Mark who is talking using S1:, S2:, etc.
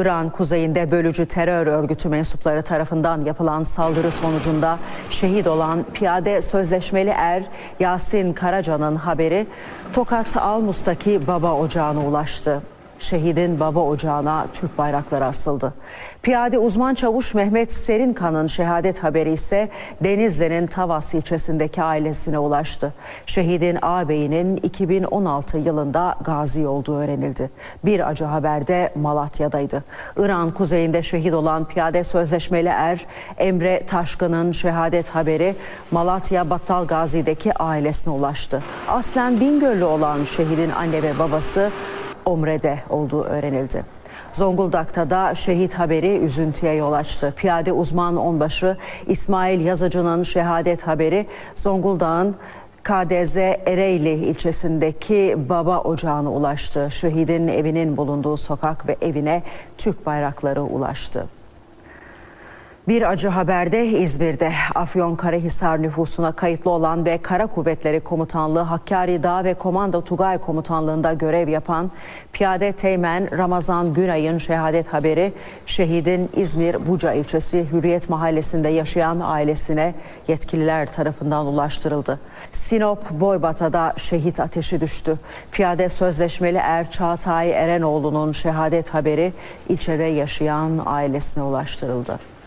S1: İran kuzeyinde bölücü terör örgütü mensupları tarafından yapılan saldırı sonucunda şehit olan piyade sözleşmeli er Yasin Karaca'nın haberi Tokat Almus'taki baba ocağına ulaştı. Şehidin baba ocağına Türk bayrakları asıldı. Piyade uzman çavuş Mehmet Serinkan'ın şehadet haberi ise Denizli'nin Tavas ilçesindeki ailesine ulaştı. Şehidin ağabeyinin 2016 yılında gazi olduğu öğrenildi. Bir acı haber de Malatya'daydı. İran kuzeyinde şehit olan piyade sözleşmeli er Emre Taşkın'ın şehadet haberi Malatya Battal Gazi'deki ailesine ulaştı. Aslen Bingöllü olan şehidin anne ve babası Omre'de olduğu öğrenildi. Zonguldak'ta da şehit haberi üzüntüye yol açtı. Piyade uzman onbaşı İsmail Yazıcı'nın şehadet haberi Zonguldak'ın KDZ Ereğli ilçesindeki baba ocağına ulaştı. Şehidin evinin bulunduğu sokak ve evine Türk bayrakları ulaştı. Bir acı haberde İzmir'de Afyonkarahisar nüfusuna kayıtlı olan ve Kara Kuvvetleri Komutanlığı Hakkari Dağ ve Komando Tugay Komutanlığı'nda görev yapan Piyade Teğmen Ramazan Günay'ın şehadet haberi şehidin İzmir Buca ilçesi Hürriyet Mahallesi'nde yaşayan ailesine yetkililer tarafından ulaştırıldı. Sinop Boybata'da şehit ateşi düştü. Piyade sözleşmeli er Çağatay Erenoğlu'nun şehadet haberi ilçede yaşayan ailesine ulaştırıldı.